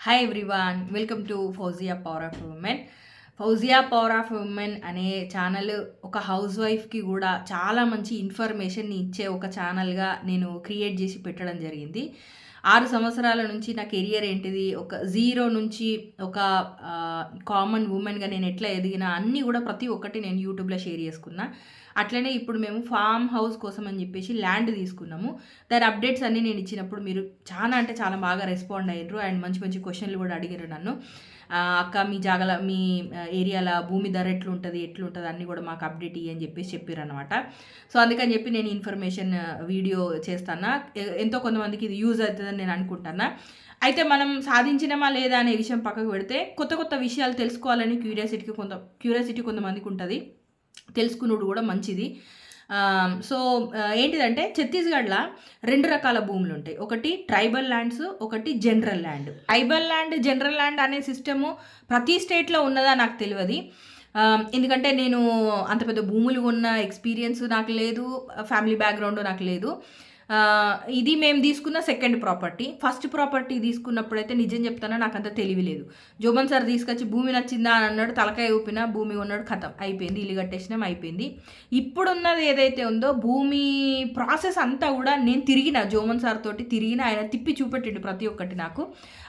Hi everyone welcome to Fauzia power of women Fauzia power of women అనే channel ఒక house వైఫ్కి కూడా చాలా మంచి ఇన్ఫర్మేషన్ని ఇచ్చే ఒక ఛానల్గా నేను క్రియేట్ చేసి పెట్టడం జరిగింది. ఆరు సంవత్సరాల నుంచి నా కెరియర్ ఏంటిది? ఒక జీరో నుంచి ఒక కామన్ ఉమెన్గా నేను ఎట్లా ఎదిగినా అన్నీ కూడా ప్రతి ఒక్కటి నేను యూట్యూబ్లో షేర్ చేసుకున్నా. అట్లనే ఇప్పుడు మేము ఫామ్ హౌస్ కోసం అని చెప్పేసి ల్యాండ్ తీసుకున్నాము. దాని అప్డేట్స్ అన్నీ నేను ఇచ్చినప్పుడు మీరు చాలా అంటే చాలా బాగా రెస్పాండ్ అయ్యారు అండ్ మంచి మంచి క్వశ్చన్లు కూడా అడిగారు నన్ను. అక్క మీ జాగల మీ ఏరియాలో భూమి ధర ఎట్లుంటుంది ఎట్లుంటుంది అన్నీ కూడా మాకు అప్డేట్ ఇయ్యి అని చెప్పేసి చెప్పారనమాట సో అందుకని చెప్పి నేను ఇన్ఫర్మేషన్ వీడియో చేస్తానా ఎంతో కొంతమందికి ఇది యూజ్ అవుతుందని నేను అనుకుంటానా అయితే మనం సాధించినమా లేదా అనే విషయం పక్కకు పెడితే కొత్త కొత్త విషయాలు తెలుసుకోవాలని క్యూరియాసిటీకి కొంత క్యూరియాసిటీ కొంతమందికి ఉంటుంది. తెలుసుకునుడు కూడా మంచిది. సో ఏంటిదంటే ఛత్తీస్గఢ్లో రెండు రకాల భూములు ఉంటాయి ఒకటి ట్రైబల్ ల్యాండ్స్ ఒకటి general land. Tribal land general land అనే సిస్టము ప్రతి స్టేట్లో ఉన్నదా నాకు తెలియదు ఎందుకంటే నేను అంత పెద్ద భూములు ఉన్న ఎక్స్పీరియన్స్ నాకు లేదు ఫ్యామిలీ బ్యాక్గ్రౌండ్ నాకు లేదు. ఇది మేము తీసుకున్న సెకండ్ ప్రాపర్టీ ఫస్ట్ ప్రాపర్టీ తీసుకున్నప్పుడైతే నిజం చెప్తానో? నాకు అంత తెలివి లేదు. జోబన్ సార్ తీసుకొచ్చి భూమి నచ్చిందా? అని అన్నాడు. తలకాయ ఊపిన భూమి ఉన్నాడు కథం. అయిపోయింది. ఇల్లు కట్టేసినాం అయిపోయింది. ఇప్పుడున్నది ఏదైతే ఉందో భూమి ప్రాసెస్ అంతా కూడా నేను తిరిగిన జోమన్ సార్ తోటి తిరిగిన ఆయన తిప్పి చూపెట్టిండు ప్రతి ఒక్కటి నాకు.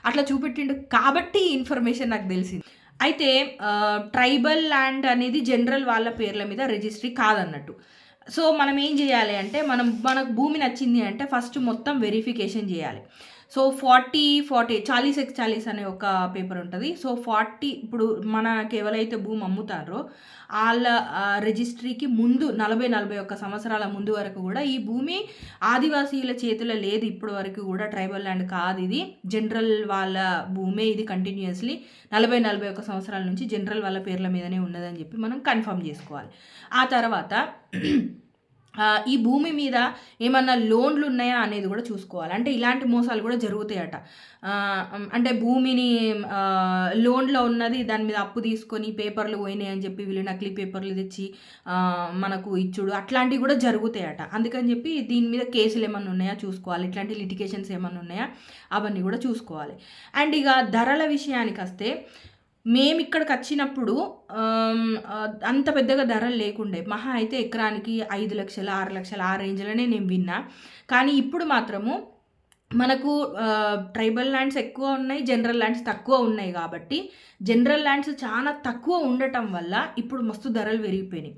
అట్లా చూపెట్టిండు కాబట్టి ఇన్ఫర్మేషన్ నాకు తెలిసింది. అయితే ట్రైబల్ ల్యాండ్ అనేది జనరల్ వాళ్ళ పేర్ల మీద రిజిస్ట్రీ కాదన్నట్టు. సో మనం ఏం చేయాలి అంటే మనం మనకు భూమి నచ్చింది అంటే ఫస్ట్ మొత్తం వెరిఫికేషన్ చేయాలి. సో ఫార్టీ ఫార్టీ చాలీస్ ఎక్స్ చాలీస్ అనే ఒక పేపర్ ఉంటుంది. సో ఫార్టీ ఇప్పుడు మనకి ఎవరైతే భూమి అమ్ముతారో వాళ్ళ రిజిస్ట్రీకి ముందు నలభై నలభై ఒక్క సంవత్సరాల ముందు వరకు కూడా ఈ భూమి ఆదివాసీల చేతిలో లేదు ఇప్పటి వరకు కూడా. ట్రైబల్ ల్యాండ్ కాదు ఇది. జనరల్ వాళ్ళ భూమే ఇది కంటిన్యూస్లీ నలభై నలభై ఒక్క సంవత్సరాల నుంచి జనరల్ వాళ్ళ పేర్ల మీదనే ఉన్నదని చెప్పి మనం కన్ఫర్మ్ చేసుకోవాలి. ఆ తర్వాత ఈ భూమి మీద ఏమన్నా లోన్లు ఉన్నాయా అనేది కూడా చూసుకోవాలి. అంటే ఇలాంటి మోసాలు కూడా జరుగుతాయట. అంటే భూమిని లోన్లో ఉన్నది దాని మీద అప్పు తీసుకొని పేపర్లు పోయినాయి అని చెప్పి వీళ్ళు నకిలీ పేపర్లు తెచ్చి మనకు ఇచ్చుడు. అట్లాంటివి కూడా జరుగుతాయట. అందుకని చెప్పి దీని మీద కేసులు ఏమన్నా ఉన్నాయా చూసుకోవాలి. ఇట్లాంటి లిటికేషన్స్ ఏమన్నా ఉన్నాయా? అవన్నీ కూడా చూసుకోవాలి. అండ్ ఇక ధరల విషయానికి వస్తే మేము ఇక్కడికి వచ్చినప్పుడు అంత పెద్దగా ధరలు లేకుండే. మహా అయితే ఎకరానికి ఐదు లక్షలు ఆరు లక్షలు ఆ రేంజ్లోనే నేను విన్నా. కానీ ఇప్పుడు మాత్రము మనకు ట్రైబల్ ల్యాండ్స్ ఎక్కువ ఉన్నాయి జనరల్ ల్యాండ్స్ తక్కువ ఉన్నాయి కాబట్టి జనరల్ ల్యాండ్స్ చాలా తక్కువ ఉండటం వల్ల ఇప్పుడు మస్తు ధరలు పెరిగిపోయినాయి.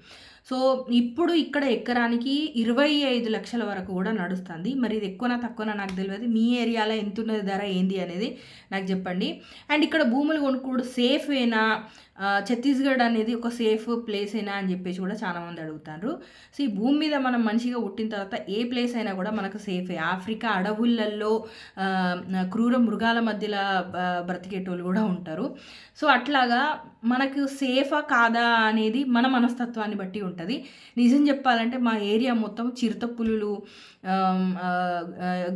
సో ఇప్పుడు ఇక్కడ ఎకరానికి ఇరవై ఐదు లక్షల వరకు కూడా నడుస్తుంది. మరి ఇది ఎక్కువనా తక్కువనా నాకు తెలియదు. మీ ఏరియాలో ఎంత ఉన్నది ధర ఏంది అనేది నాకు చెప్పండి. అండ్ ఇక్కడ భూములు కొనుక్కోడు సేఫ్ ఛత్తీస్గఢ్ అనేది ఒక సేఫ్ ప్లేస్ అయినా అని చెప్పేసి కూడా చాలామంది అడుగుతారు. సో ఈ భూమి మీద మనం మనిషిగా పుట్టిన తర్వాత ఏ ప్లేస్ అయినా కూడా మనకు సేఫే. ఆఫ్రికా అడవులలో క్రూర మృగాల మధ్యలో బ్రతికేటోళ్ళు కూడా ఉంటారు. సో అట్లాగా మనకు సేఫా కాదా అనేది మన మనస్తత్వాన్ని బట్టి ఉంటుంది. ఉంటుంది. నిజం చెప్పాలంటే మా ఏరియా మొత్తం చిరుత పులులు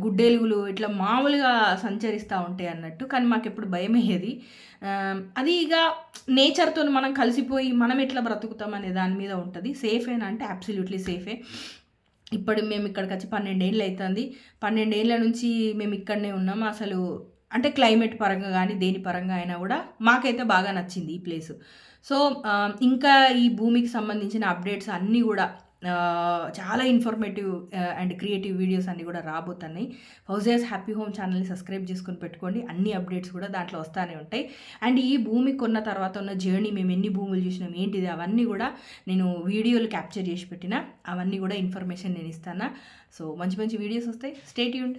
గుడ్డేలుగులు ఇట్లా మామూలుగా సంచరిస్తూ ఉంటాయి అన్నట్టు. కానీ మాకు ఎప్పుడు భయం అయ్యేది అది ఇక నేచర్తో మనం కలిసిపోయి మనం ఎట్లా బ్రతుకుతాం అనే దాని మీద ఉంటుంది. సేఫేనా అంటే అబ్సల్యూట్లీ సేఫే. ఇప్పుడు మేము ఇక్కడికి వచ్చి పన్నెండేళ్ళు అవుతుంది పన్నెండేళ్ళ నుంచి మేము ఇక్కడనే ఉన్నాము అసలు అంటే క్లైమేట్ పరంగా కానీ దేని పరంగా అయినా కూడా మాకైతే బాగా నచ్చింది ఈ ప్లేస్. సో ఇంకా ఈ భూమికి సంబంధించిన అప్డేట్స్ అన్నీ కూడా చాలా ఇన్ఫర్మేటివ్ అండ్ క్రియేటివ్ వీడియోస్ అన్నీ కూడా రాబోతున్నాయి. ఫౌజియాస్ హ్యాపీ హోమ్ ఛానల్ని సబ్స్క్రైబ్ చేసుకొని పెట్టుకోండి. అన్ని అప్డేట్స్ కూడా దాంట్లో వస్తూనే ఉంటాయి. అండ్ ఈ భూమి కొన్న తర్వాత ఉన్న జర్నీ మేము ఎన్ని భూములు చూసినాం ఏంటిది అవన్నీ కూడా నేను వీడియోలు క్యాప్చర్ చేసి పెట్టిన అవన్నీ కూడా ఇన్ఫర్మేషన్ నేను ఇస్తాను. సో మంచి మంచి వీడియోస్ వస్తాయి. స్టేట్ యూండ్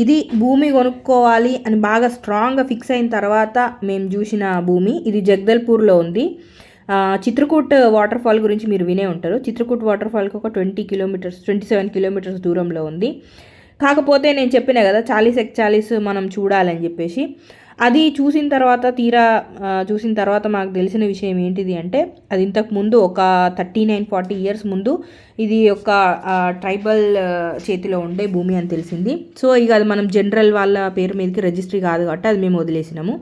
ఇది భూమి కొనుక్కోవాలి అని బాగా స్ట్రాంగ్గా ఫిక్స్ అయిన తర్వాత మేము చూసిన భూమి. ఇది జగదల్పూర్లో ఉంది. చిత్రకూట్ వాటర్ ఫాల్ గురించి మీరు వినే ఉంటారు. చిత్రకూట్ వాటర్ ఫాల్కి ఒక twenty kilometres twenty seven kilometres దూరంలో ఉంది. కాకపోతే నేను చెప్పిన కదా చాలీస్ ఎక్ చాలీస్ మనం చూడాలని చెప్పేసి. అది చూసిన తర్వాత తీరా చూసిన తర్వాత మాకు తెలిసిన విషయం ఏంటిది అంటే అది ఇంతకు ముందు ఒక థర్టీ నైన్ ఫార్టీ ఇయర్స్ ముందు ఇది ఒక ట్రైబల్ చేతిలో ఉండే భూమి అని తెలిసింది. సో ఇక అది మనం జనరల్ వాళ్ళ పేరు మీదకి రిజిస్ట్రీ కాదు కాబట్టి అది మేము వదిలేసినాము.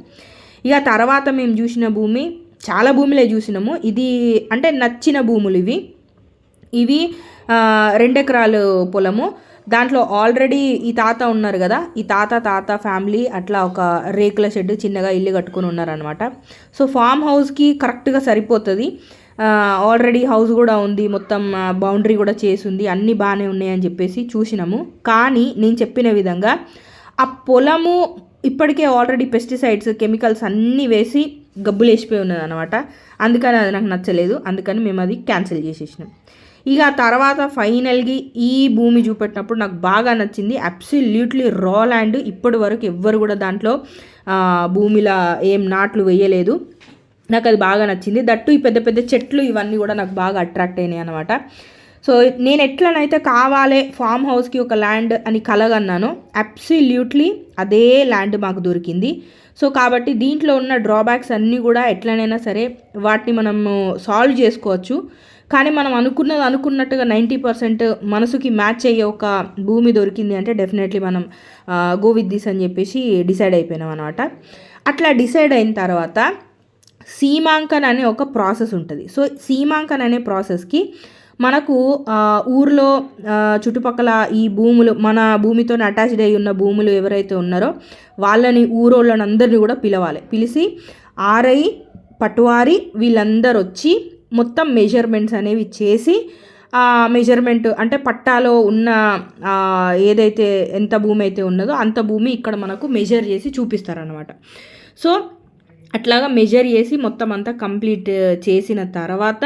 ఇక తర్వాత మేము చూసిన భూమి చాలా భూములే చూసినాము. ఇది అంటే నచ్చిన భూములు ఇవి. ఇవి రెండెకరాలు రెండు ఎకరాలు పొలము. దాంట్లో ఆల్రెడీ ఈ తాత ఉన్నారు కదా ఈ తాత తాత ఫ్యామిలీ అట్లా ఒక రేకుల షెడ్ చిన్నగా ఇల్లు కట్టుకొని ఉన్నారనమాట సో ఫామ్ హౌస్కి కరెక్ట్గా సరిపోతుంది. ఆల్రెడీ హౌస్ కూడా ఉంది మొత్తం బౌండరీ కూడా చేసి ఉంది అన్నీ బాగానే ఉన్నాయని చెప్పేసి చూసినాము. కానీ నేను చెప్పిన విధంగా ఆ పొలము ఇప్పటికే ఆల్రెడీ పెస్టిసైడ్స్ కెమికల్స్ అన్నీ వేసి గబ్బులు వేసిపోయి ఉన్నది అనమాట అందుకని అది నాకు నచ్చలేదు అందుకని మేము అది క్యాన్సిల్ చేసేసినాం. ఇక ఆ తర్వాత ఫైనల్గా ఈ భూమి చూపెట్టినప్పుడు నాకు బాగా నచ్చింది. అబ్సల్యూట్లీ రా ల్యాండ్. ఇప్పటి వరకు ఎవ్వరు కూడా దాంట్లో భూమిలో ఏం నాట్లు వేయలేదు. నాకు అది బాగా నచ్చింది. దట్టు ఈ పెద్ద పెద్ద చెట్లు ఇవన్నీ కూడా నాకు బాగా అట్రాక్ట్ అయినాయి అనమాట సో నేను ఎట్లనైతే కావాలే ఫామ్ హౌస్కి ఒక ల్యాండ్ అని కలగన్నాను అబ్సల్యూట్లీ అదే ల్యాండ్ మాకు దొరికింది. సో కాబట్టి దీంట్లో ఉన్న డ్రాబ్యాక్స్ అన్నీ కూడా ఎట్లనైనా సరే వాటిని మనము సాల్వ్ చేసుకోవచ్చు. కానీ మనం అనుకున్నది అనుకున్నట్టుగా నైంటీ పర్సెంట్ మనసుకి మ్యాచ్ అయ్యే ఒక భూమి దొరికింది అంటే డెఫినెట్లీ మనం గో విత్ దిస్ అని చెప్పేసి డిసైడ్ అయిపోయినాం అనమాట అట్లా డిసైడ్ అయిన తర్వాత సీమాంకన్ అనే ఒక ప్రాసెస్ ఉంటుంది. సో సీమాంకన్ అనే ప్రాసెస్కి మనకు ఊర్లో చుట్టుపక్కల ఈ భూములు మన భూమితో అటాచ్డ్ అయి ఉన్న భూములు ఎవరైతే ఉన్నారో వాళ్ళని ఊరోళ్ళని అందరినీ కూడా పిలవాలి. పిలిచి ఆర్ఐ పటువారి వీళ్ళందరూ వచ్చి మొత్తం మెజర్మెంట్స్ అనేవి చేసి మెజర్మెంట్ అంటే పట్టాలో ఉన్న ఏదైతే ఎంత భూమి అయితే ఉన్నదో అంత భూమి ఇక్కడ మనకు మెజర్ చేసి చూపిస్తారనమాట సో అట్లాగా మెజర్ చేసి మొత్తం అంతా కంప్లీట్ చేసిన తర్వాత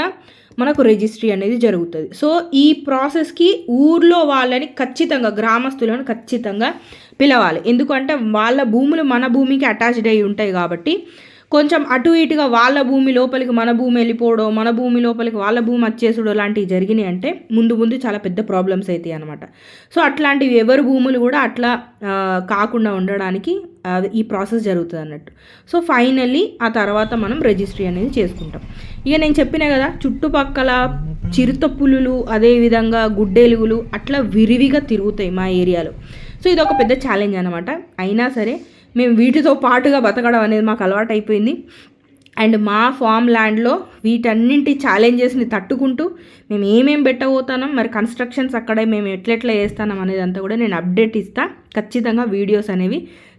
మనకు రిజిస్ట్రీ అనేది జరుగుతుంది. సో ఈ ప్రాసెస్కి ఊర్లో వాళ్ళని ఖచ్చితంగా గ్రామస్తులను ఖచ్చితంగా పిలవాలి. ఎందుకంటే వాళ్ళ భూములు మన భూమికి అటాచ్డ్ అయి ఉంటాయి కాబట్టి కొంచెం అటు ఇటుగా వాళ్ళ భూమి లోపలికి మన భూమి వెళ్ళిపోవడం మన భూమి లోపలికి వాళ్ళ భూమి వచ్చేసుడు లాంటివి జరిగినాయి అంటే ముందు ముందు చాలా పెద్ద ప్రాబ్లమ్స్ అవుతాయి అనమాట సో అట్లాంటివి ఎవరి భూములు కూడా అట్లా కాకుండా ఉండడానికి ఈ ప్రాసెస్ జరుగుతుంది అన్నట్టు. సో ఫైనల్లీ ఆ తర్వాత మనం రిజిస్ట్రీ అనేది చేసుకుంటాం. ఇక నేను చెప్పిన కదా చుట్టుపక్కల చిరుత పులులు అదేవిధంగా గుడ్డెలుగులు అట్లా విరివిగా తిరుగుతాయి మా ఏరియాలో. సో ఇది ఒక పెద్ద ఛాలెంజ్ అనమాట అయినా సరే మేము వీటితో పాటుగా బతకడం అనేది మాకు అలవాటు అయిపోయింది అండ్ మా ఫామ్ ల్యాండ్లో వీటన్నింటి ఛాలెంజెస్ని తట్టుకుంటూ మేము ఏమేం పెట్టబోతున్నాం మరి కన్స్ట్రక్షన్స్ అక్కడే మేము ఎట్లెట్లా చేస్తాం అనేది అంతా కూడా నేను అప్డేట్ ఇస్తాను ఖచ్చితంగా వీడియోస్ అనేవి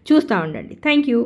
చూస్తూ ఉండండి. Thank you.